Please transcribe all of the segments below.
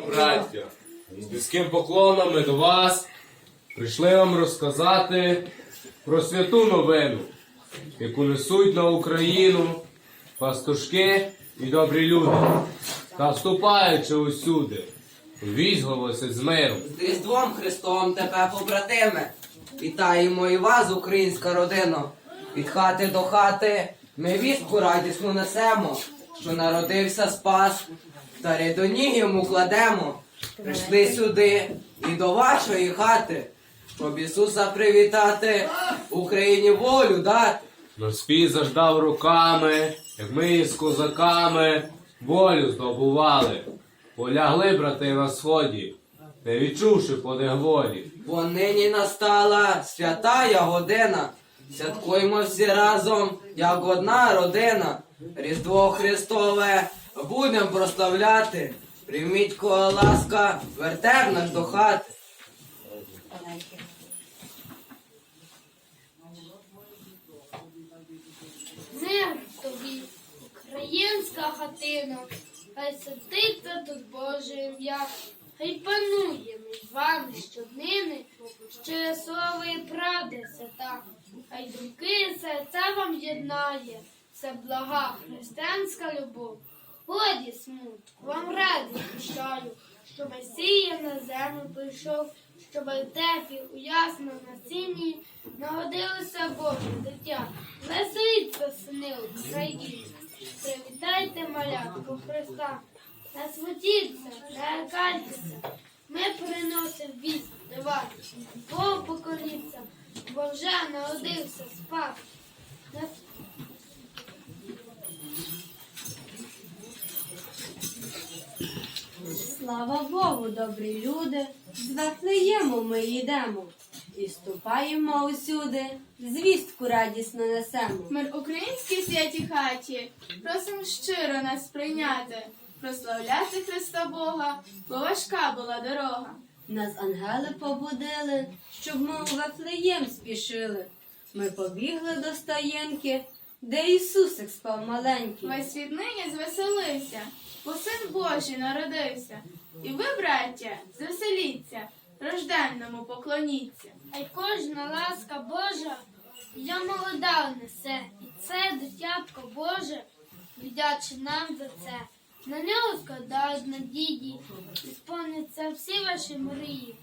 Браття, з низьким поклонами до вас прийшли вам розказати про святу новину, яку несуть на Україну пастушки і добрі люди, та вступаючи усюди, вісь голосить з миром. З Різдвом Христовим тебе, побратиме. Вітаємо і вас, українська родина. Від хати до хати ми вістку радісну несемо, що народився спас, та до ніг йому кладемо. Прийшли сюди і до вашої хати, щоб Ісуса привітати, Україні волю дати. Спій заждав руками, як ми із козаками волю здобували. Полягли брати на сході, не відчувши подих волі. Бо нині настала святая година. Святкуємо всі разом, як одна родина. Різдво Христове будем прославляти. Прийміть кого ласка, вертеп наш до хати. Мир тобі, українська хатина, хай сидиться тут Боже ім'я, хай панує між вами щоднини, щире слово і правди свята, хай думки серця вам єднає, це блага християнська любов. Годі смутку, вам радість пущаю, що Месія на землю прийшов, щоб вертепі у ясному насінні нагодилося Боже дитя. Веселіться, сини України, привітайте малятку Христа. Не смутіться, не лякайтеся, ми приносимо вість до вас. Богу покоріться, бо вже народився спас. Слава Богу, добрі люди, з Вифлеєму ми йдемо і ступаємо усюди, звістку радісно несемо. Мир українській святій хаті, просимо щиро нас прийняти, прославляти Христа Бога, бо важка була дорога. Нас ангели побудили, щоб ми у Вифлеєм спішили. Ми побігли до стаєнки, де Ісусик спав маленький. Весь світ нині звеселився, бо син Божий народився. І ви, браття, звеселіться, рожденному поклоніться. Хай кожна ласка Божа я молода несе, і це дитятко Боже, віддячи нам за це. На нього складають надії, ісповняться всі ваші мрії.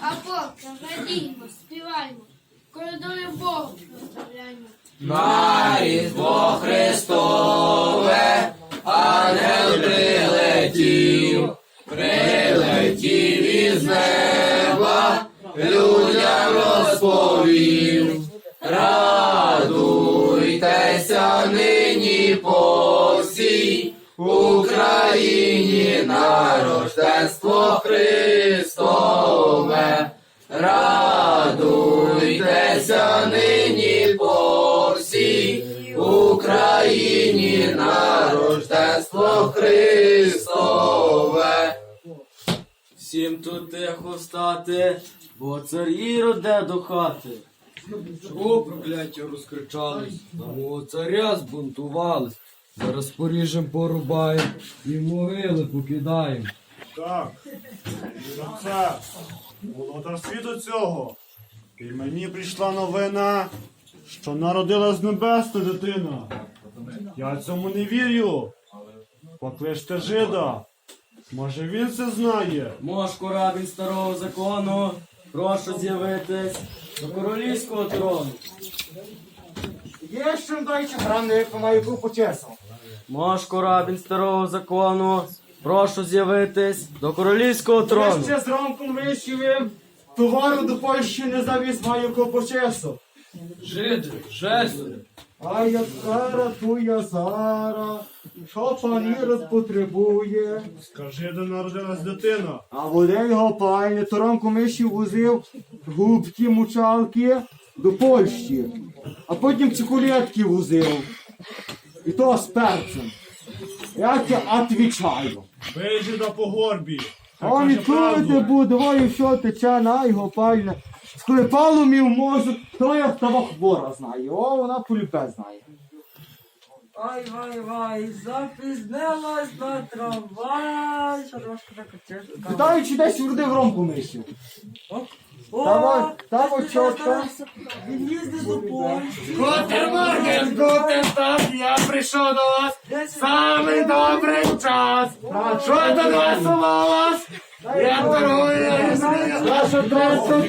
А поки радіймо, співаймо, коридори Богу прославляємо. На Різдво Христове, ангел прилетів Україні на рождество Христове. Всім тут тихо стати, бо цар Іроде до хати. Чого прокляття розкричались? На царя збунтувались. Зараз поріжем порубаєм і могили покидаєм. Так, це володар світу цього. І мені прийшла новина, що народила з небесна дитина. Я цьому не вірю. Покличте жида. Може він це знає. Мошку рабін старого закону, прошу з'явитись до королівського трону. Є що дайче граник маю купу часу. Мошку рабін старого закону, прошу з'явитись до королівського Я трону. ще зранку вищивим, товару до Польщі не завіз маю купу часу. Жиди, жезли. А як зара, ту я зара, що пан Ірод потребує. Скажи, де народилась дитина. А воде його пані, то ранку миші возив губки, мучалки до Польщі, а потім цикулетки возив. І то з перцем. Я тебе отвічаю. Бий жида по горбі. Хай А відкрити буде, ой, що тече на його пальне. Склепало мій мозок, то я того хвора знає. О, вона полюбе знає. Ай, вай, вай, запізнилась на трамвай. Питаючи десь вродив ромку мишів. О, Давай, давай, ти чотко. Він їздить до Польщі. Гутен так, я прийшов до вас. Самий добрий час. Що тут весело у вас? Я торгую, наша траса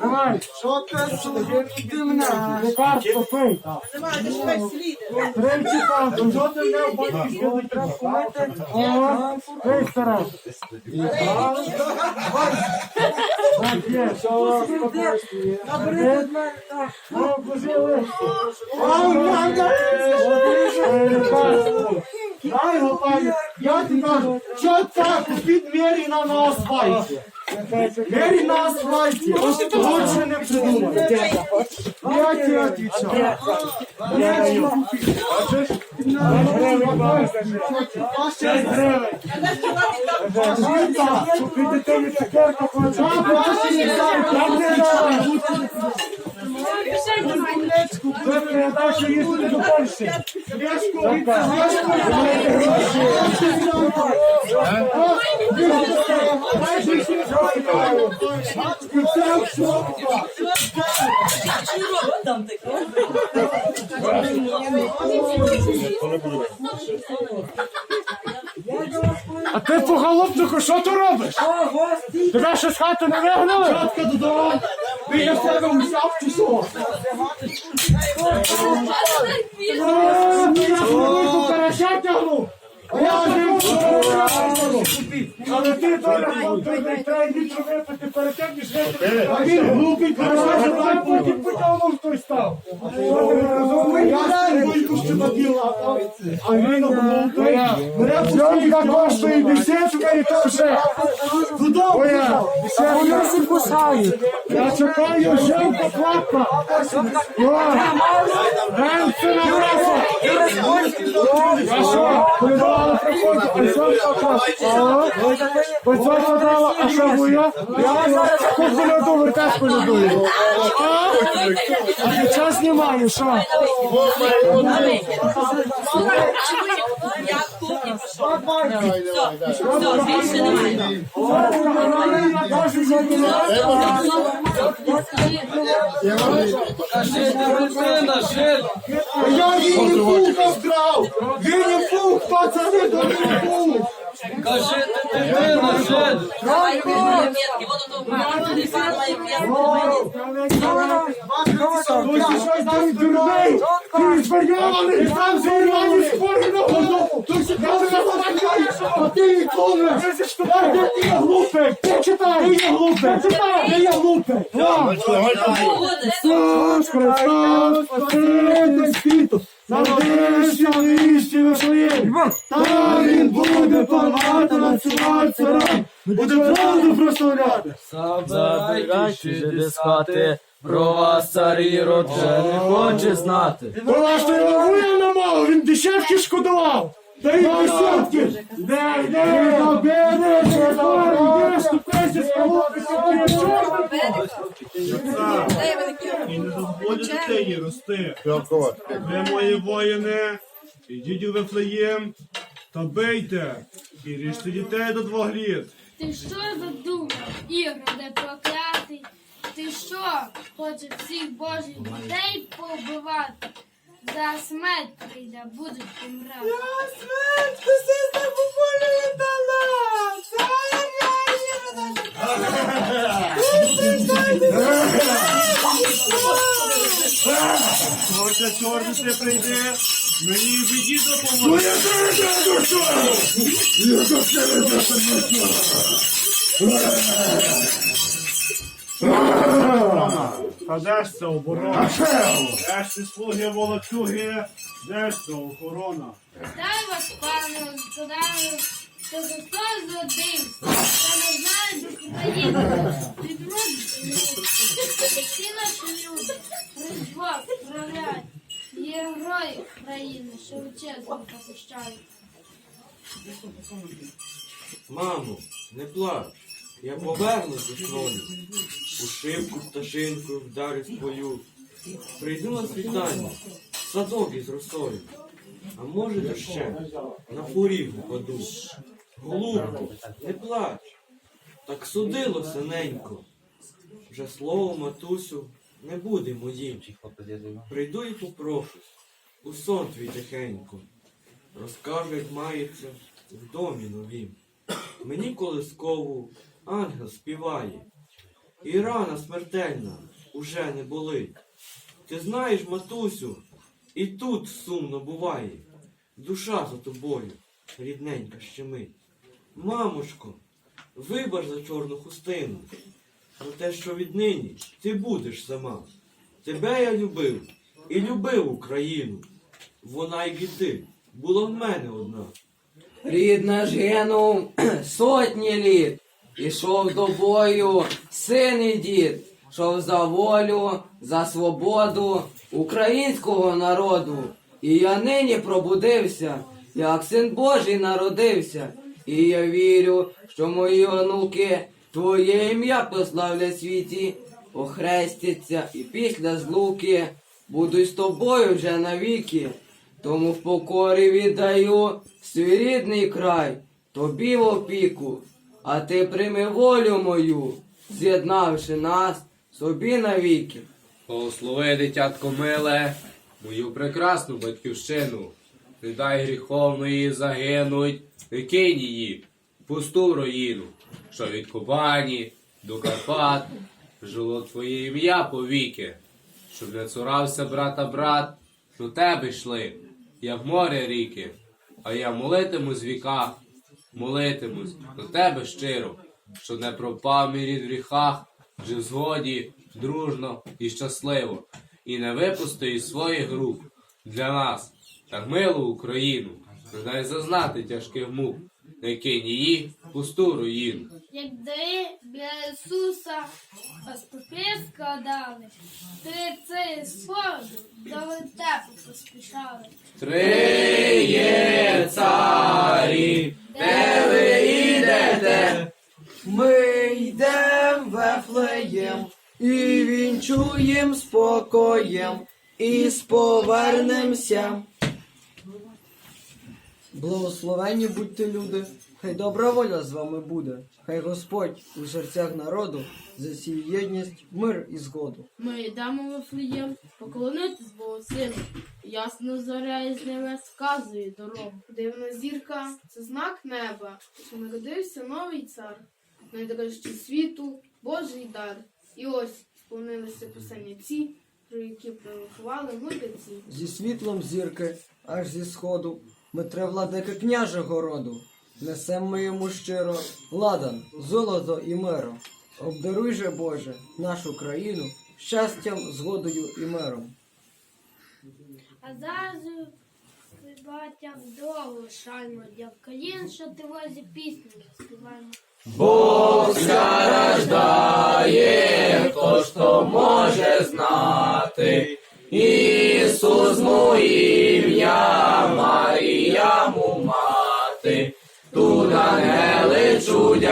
Давай. Що ти сумнівна? Лікарство пий. Тричі там, що ти не коли треба кумити? О, пий, стара. Так, є, що у вас попрошує? О, пожили. О, мама! Дай, гопай, я тобі кажу, що так під мері на асфальті? Мері на асфальті, лучше не придумай. Я тебе отвечаю. Шесть гривень. Купити тобі цукерку, хочеш? Що їздити до Польщі. А ти по голубчику, що ти робиш? Тебе ще з хати не вигнали? Чотка додому. Ти я в себе взяв чи що? Я велику карася тягну. Я один Але ти треба літру випити перед тим, ніж випити. А він глупий потім потягнув той став. Я ще. А він глупий. Коштує десятка і то вже. Додому. А вони всі кусають. Я чекаю, жовта клапка. Ранце на. А що? Передавали приходить, а жовта клапка. Ось це дала, а що буя? Я зараз кухню льоду, вертешку льодую. А? Час знімаю, що? Я її фуха вкрав! Він фух, пацани, до фух! Кажи ти дитина, дурний! Ти зварьований! І сам зварьований спорі на голову! Ти а ти! А де ти є глупий? Ти читай! Ти є глупий! Ти! Ти є глупий! Ісус Христос, Спаситель світу! Народився вище Вифлеємі! Там він буде панувати над царем царем! Буде правду прославляти! Забирайте жиди з хати, про вас царі род вже не хоче знати. Була що його вуя на мало, він дешевки шкодував. Та й десятки. Дай, дай, бери, бери, ступайся з колоди, І не дозволю дитині рости. Ви мої воїни, ідіть у Вифлеєм та бийте і ріжте дітей до двох літ. Ти що задумав, Ігоре проклятий? Ти що, хочеш всіх божих дітей повбивати? За смерть прийде, будуть помирати. Чорта, чорта, ти прийди, мені в біді допоможе. А де ж це оборона? Де ж ці слуги волочуги? Де ж це охорона? Дай вас, пане, згадаю, що Христос зродився, та не знає до. Відродиться всі наші люди, Різдво справляють, є герої країни, що чесно захищають. Мамо, не плач. Я повернусь до кролю, у шибку пташинку вдарю свою. Прийду на світання, садок із росою, а може дощем на поріг упаду. Голубку, не плач, так судило синенько. Вже слово матусю не буде моїм. Прийду і попрошусь, у сон твій тихенько. Розкажу, як мається в домі новім. Мені колискову ангел співає, і рана смертельна уже не болить. Ти знаєш, матусю, і тут сумно буває. Душа за тобою, рідненька щемить. Мамушко, вибач за чорну хустину, за те, що віднині ти будеш сама. Тебе я любив і любив Україну. Вона, як і ти, була в мене одна. Рідна ж гинув сотні літ, ішов до бою син і дід, шов за волю, за свободу українського народу. І я нині пробудився, як син Божий народився. І я вірю, що мої онуки твоє ім'я прославлять світі, охрестяться і після злуки будуть з тобою вже навіки. Тому в покорі віддаю свій рідний край, тобі в опіку, а ти прийми волю мою, з'єднавши нас собі навіки. Благослови, дитятко миле, мою прекрасну батьківщину. Не дай гріховної загинуть, не кинь її пусту руїну, що від Кубані до Карпат жило твоє ім'я повіки, щоб не цурався брата брат, до тебе йшли, як море ріки, а я молитимусь в віках, молитимусь до тебе щиро, щоб не пропав мій рід в гріхах, жив в згоді, дружно і щасливо, і не випусти із своїх рук для нас, так милу Україну, дай зазнати тяжких мук, не кинь її в пусту руїну. Як для Ісуса пастухи складали, три це сходу до вертепу поспішали. Три є царі, де ви йдете? Ми йдем Вефлеєм і вінчуєм спокоєм, і сповернемся. Благословенні будьте люди, хай добра воля з вами буде, хай Господь у серцях народу засіє єдність, мир і згоду. Ми йдемо в Вифлеєм поклонитись Богу Сину. Ясно зоря із ними сказує дорогу. Дивна зірка це знак неба, що народився новий цар, найдорожчий світу, Божий дар. І ось сповнилися писання ці, про які пророкували мудреці. Зі світлом зірки, аж зі сходу, Дмитре владика княжого роду, несем ми йому щиро ладан, золото і миро. Обдаруй же, Боже, нашу країну щастям, згодою і миром. А зараз батя вдову шаймо для колін, що ти возі пісню заспіваємо. Хто ж то може знати? Ісус моє ім'я,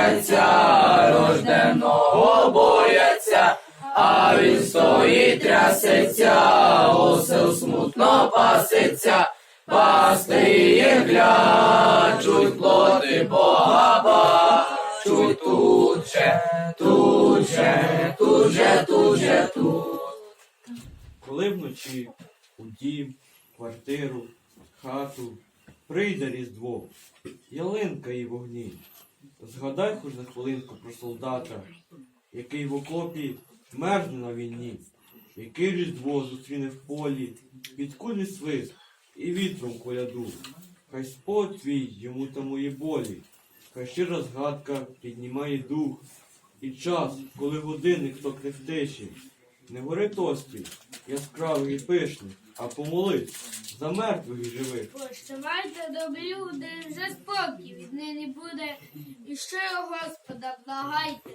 чудяться, рожденого бояться, а він стоїть трясеться, осел смутно паситься, пастирі глячуть, плоти Бога бачуть, тут же, тут же, тут же, тут же, тут. Коли вночі у дім, квартиру, хату прийде Різдво, ялинка і вогні. Згадай хоч на хвилинку про солдата, який в окопі мерзне на війні, який Різдво зустріне в полі, під кулі свист і вітром коляду. Хай спот твій йому тамує болі, хай щира згадка піднімає дух. І час, коли годинник токне в не гори тості, яскравий і пишний, а помолись за мертвих живих. Прощавайте, добрі люди, вже спокій віднині буде. І щиро Господа благайте,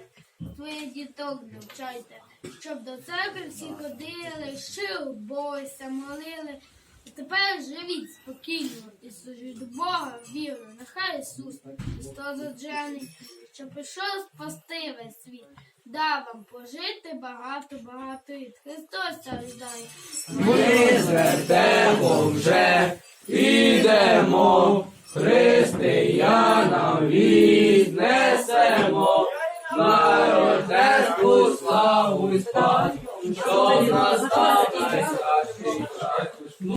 своїх діток навчайте, щоб до церкви всі ходили, щиро бойся молили, І тепер живіть спокійно і служіть до Бога вірно. Нехай Ісус Христос оджений, що пішов спасти весь світ. Дав вам пожити багато-багато літ. Христос рождає. Ми звертемо вже, ідемо, християнам віднесемо, на рождественську славу спать, що настав